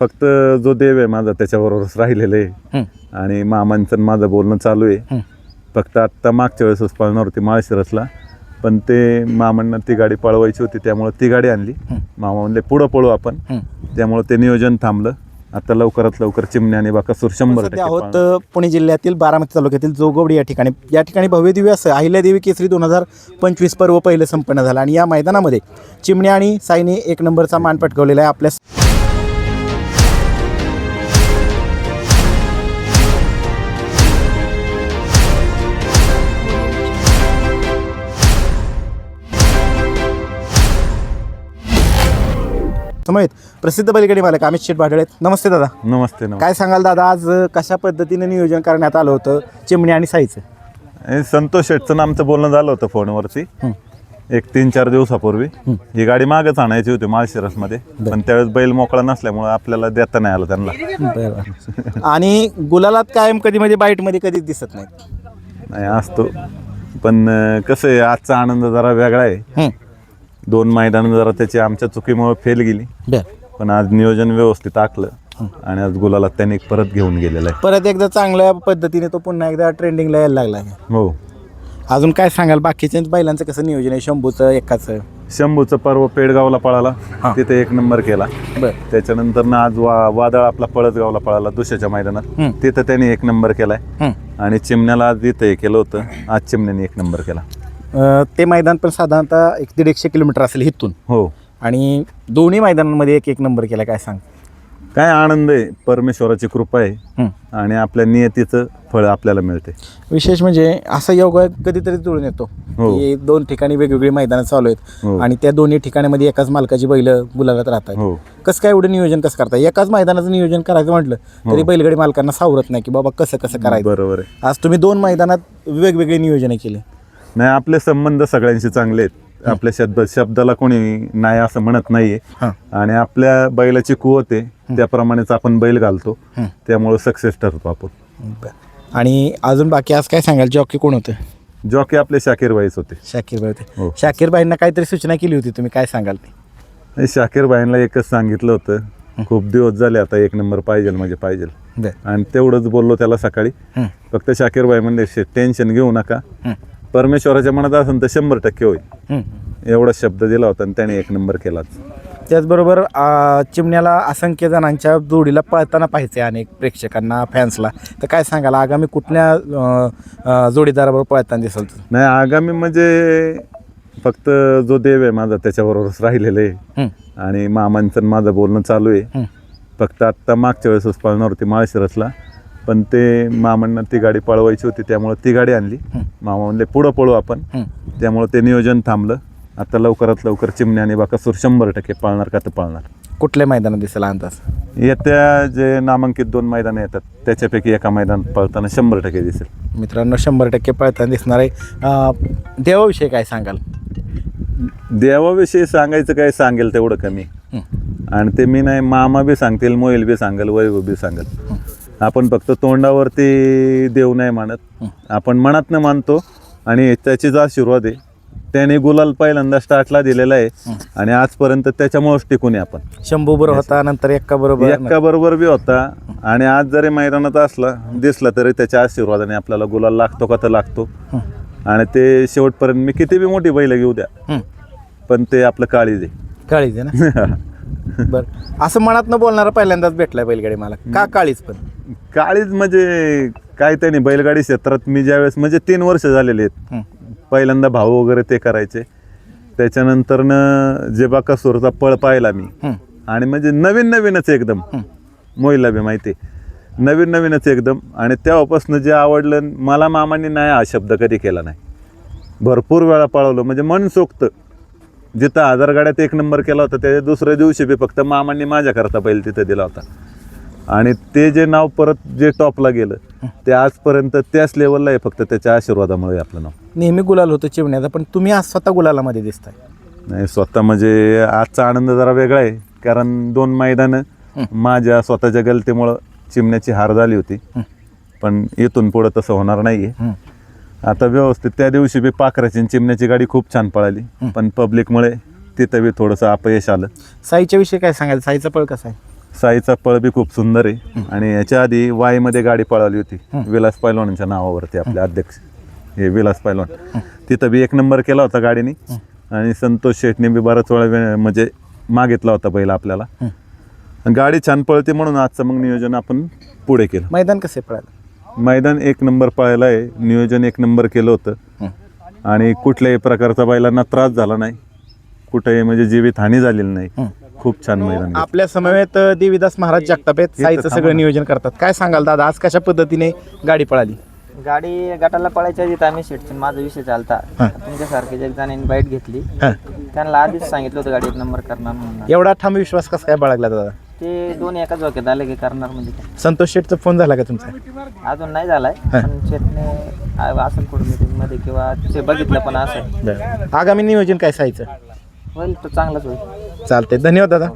फक्त जो देव आहे माझा त्याच्याबरोबरच राहिलेलं आहे. हं, आणि मामांचं आणि माझं बोलणं चालू आहे. हं. फक्त आत्ता मागच्या वेळेसच पळणार होती माळशिरसला. पण ते मामांना ती गाडी पळवायची होती त्यामुळे ती गाडी आणली. मामा म्हणले पुढं पळू आपण. हं. त्यामुळे ते नियोजन थांबलं. आता लवकरात लवकर चिमणे आणि बाकासूर शंभर आहोत पुणे जिल्ह्यातील बारामती तालुक्यातील जोगवडी या ठिकाणी. या ठिकाणी भव्य दिव्य असं अहिल्यादेवी केसरी दोन हजार पंचवीस पर्व पहिलं संपन्न झालं. आणि या मैदानामध्ये चिमणे आणि साईने एक नंबरचा मान पटकावलेला आहे आपल्या समयेत प्रसिद्ध बैलगाडी मालक अमित शेठ भाडळे नमस्ते दादा. नमस्ते नमस्ते. काय सांगाल दादा आज कशा पद्धतीने नियोजन करण्यात आलं होतं? चिमणी आणि साईचं. हे संतोष शेटचं आमचं बोलणं झालं होतं फोनवरती. हं. एक तीन चार दिवसापूर्वी. ही. गाडी मागच आणायची होती माळशिरसमध्ये. पण त्यावेळेस बैल मोकळा नसल्यामुळे आपल्याला देता नाही आलं त्यांना. बरं. आणि गुलालात कायम कधी म्हणजे बाईटमध्ये कधीच दिसत नाही नाही असतो. पण अं, कसं आहे आजचा आनंद जरा वेगळा आहे. दोन मैदान जरा त्याची आमच्या चुकीमुळे फेल गेली. बर. पण आज नियोजन व्यवस्थित आखलं आणि आज गुलाला त्यांनी परत घेऊन गेलेला आहे. परत एकदा चांगल्या पद्धतीने तो पुन्हा एकदा ट्रेंडिंगला यायला लागला आहे. हो. अजून काय सांगाल? बाकीच्या बैलांचं कसं नियोजन आहे? शंभूचं एकाचं? शंभूचं पर्व पेडगावला पळाला. तिथे एक नंबर केला. बर. त्याच्यानंतर ना आज वा वादळ आपला पळसगावला पळाला दुसऱ्याच्या मैदानात. तिथं त्यांनी एक नंबर केलाय. आणि चिमण्याला आज इथं हे केलं होतं. आज चिमण्याने एक नंबर केला. ते मैदान पण साधारणतः एक दीड एकशे किलोमीटर असेल इथून. हो. आणि दोन्ही मैदानांमध्ये एक एक नंबर केला काय सांग? काय आनंद आहे? परमेश्वराची कृपा आहे. आणि आपल्या नियतीचं फळ आपल्याला मिळते विशेष म्हणजे असा योग कधीतरी जुळून येतो. हो. की दोन ठिकाणी वेगवेगळी मैदानं चालू आहेत हो. आणि त्या दोन्ही ठिकाणामध्ये एकाच मालकाची बैल गुलालात राहतात. हो. कसं काय एवढं नियोजन कसं करता? एकाच मैदानाचं नियोजन करायचं म्हटलं तरी बैलगाडी मालकांना सावरत नाही की बाबा कसं कसं करायचं? बरोबर आज तुम्ही दोन मैदानात वेगवेगळे नियोजन केले. नाही आपले संबंध सगळ्यांशी चांगले आहेत. आपल्या शब्द शब्दाला कोणी नाही असं म्हणत नाहीये. हां. आणि आपल्या बैलाची कुवत आहे त्याप्रमाणेच आपण बैल घालतो. त्यामुळे सक्सेस ठरतो आपण. आणि अजून बाकी आज काय सांगाल? जॉकी कोण होतं? जॉकी आपले शाकीर बाईच होते. शाकीर भाई होते. हो. शाकीर भाईंना काहीतरी सूचना केली होती तुम्ही काय सांगाल ते? नाही, शाकीर बाईंना एकच सांगितलं होतं. खूप दिवस झाले आता एक नंबर पाहिजे म्हणजे पाहिजे. बरं. आणि तेवढंच बोललो त्याला सकाळी. हं. फक्त शाकीर बाई म्हणले टेन्शन घेऊ नका. हं. परमेश्वराच्या मनात असेल तर शंभर टक्के होईल. एवढा शब्द दिला होता आणि त्याने एक नंबर केलाच. त्याचबरोबर आ, चिमण्याला असंख्य जणांच्या जोडीला पळताना पाहिजे अनेक प्रेक्षकांना फॅन्सला. तर काय सांगाल आगामी कुठल्या अ, अ, जोडीदाराबरोबर पळताना दिसल नाही आगामी म्हणजे फक्त जो देव आहे माझा त्याच्याबरोबरच राहिलेलं आहे. हं. आणि मामांचं आणि माझं बोलणं चालू आहे. हं. फक्त आत्ता मागच्या वेळेसच पळणार होती माळशिरसला. पण ते मामांना ती गाडी पळवायची होती त्यामुळे ती गाडी आणली. मामा म्हणले पुढं पळू आपण. त्यामुळे ते नियोजन थांबलं. आता लवकरात लवकर चिमणे आणि बाकासूर शंभर टक्के पळणार का तर पळणार. कुठल्या मैदानात दिसेल अंदाज? येत्या जे नामांकित दोन मैदानं येतात त्याच्यापैकी एका मैदान पळताना शंभर टक्के दिसेल. मित्रांनो शंभर टक्के पळताना दिसणार आहे. अ, देवाविषयी काय सांगाल? देवाविषयी सांगायचं काय सांगेल तेवढं कमी. हं. आणि ते मी नाही मामा बी सांगतील मोईल बी सांगेल वैभव बी सांगेल. आपण फक्त तोंडावरती देव नाही मानत. आपण मनातनं मानतो आणि त्याचीच आशीर्वाद आहे त्याने गुलाल पहिल्यांदा स्टार्टला दिलेला आहे. आणि आजपर्यंत त्याच्यामुळेच टिकून आहे आपण. शंभू बरोबर होता नंतर एक्का बरोबर एक्का बरोबर बी होता. आणि आज जरी मैदानात असला दिसला तरी त्याच्या आशीर्वादाने आपल्याला गुलाल लागतो का तर लागतो. आणि ते शेवटपर्यंत मी किती बी मोठी बैल घेऊ द्या. पण ते आपलं काळीज आहे. ना आहे बरं. असं मनात न बोलणारा पहिल्यांदाच भेटलाय बैलगाडी मला का काळीच पण? काळीज म्हणजे काय त्याने बैलगाडी क्षेत्रात मी ज्यावेळेस म्हणजे तीन वर्ष झालेले आहेत. पहिल्यांदा भाऊ वगैरे ते करायचे. त्याच्यानंतरनं जे बाकासूरचा पळ पाहिला मी. आणि म्हणजे नवीन नवीनच एकदम. मोहिला बी माहिती नवीन नवीनच एकदम. आणि तेव्हापासून जे आवडलं मला मामांनी नाही हा शब्द कधी केला नाही. भरपूर वेळा पळवलं. म्हणजे मन सोक्त. जिथं हजार गाड्यात एक नंबर केला होता त्या दुसऱ्या दिवशी बी फक्त मामांनी माझ्याकरता बैल तिथं दिला होता. आणि ते जे नाव परत जे टॉपला गेलं ते आजपर्यंत त्याच लेवलला आहे फक्त त्याच्या आशीर्वादामुळे आपलं नाव. नेहमी गुलाल होतं चिवण्याचा पण तुम्ही आज स्वतः गुलालामध्ये दिसताय. नाही स्वतः म्हणजे आजचा आनंद जरा वेगळा आहे कारण दोन मैदानं माझ्या स्वतःच्या गलतीमुळं चिमण्याची हार झाली होती. पण इथून पुढं तसं होणार नाही आहे हं. आता व्यवस्थित त्या दिवशी बी पाखराची आणि चिमण्याची गाडी खूप छान पळाली. पण पब्लिकमुळे तिथं बी थोडंसं अपयश आलं. साईच्या विषयी काय सांगायचं साईचा पळ कसा आहे? साईचा पळ बी खूप सुंदर आहे. आणि याच्या आधी वाईमध्ये गाडी पळवली होती. विलास पैलवानांच्या नावावरती आपले अध्यक्ष हे विलास पैलवान. तिथं बी एक नंबर केला होता गाडीने. आणि संतोष शेटने बी बराच वेळा म्हणजे मागितला होता पहिला आपल्याला. गाडी छान पळते म्हणून आजचं मग नियोजन आपण पुढे केलं. मैदान कसे पळालं मैदान एक नंबर पळायला आहे. नियोजन एक नंबर केलं होतं. आणि कुठल्याही प्रकारचा बैलांना त्रास झाला नाही. कुठेही म्हणजे जीवित हानी झालेली नाही. खूप छान मैदान. आपल्या समवेत अ, देवीदास महाराज जगताप आहेत साईचं सगळं. नियोजन करतात. काय सांगाल दादा आज कशा पद्धतीने गाडी पळाली? गाडी गटाला पळायच्या आधी आम्ही शेटचे माझा विषय चालता. तुमच्यासारखे एक जणांनी बाईट घेतली. त्यांना आधीच सांगितलं होतं गाडी एक नंबर करणार म्हणून. एवढा ठाम विश्वास कसा काय बाळगला दादा? ते दोन एकाच वाक्यात आले की करणार म्हणजे काय? संतोष शेठचा फोन झाला का तुमचा? अजून नाही झालाय. पण शेटने आ- असेल कुठं meeting मध्ये किंवा ते बघितलं पण असं बरं. आगामी नियोजन काय साईचं? होईल तो चांगलाच होईल. चालतंय. धन्यवाद दादा.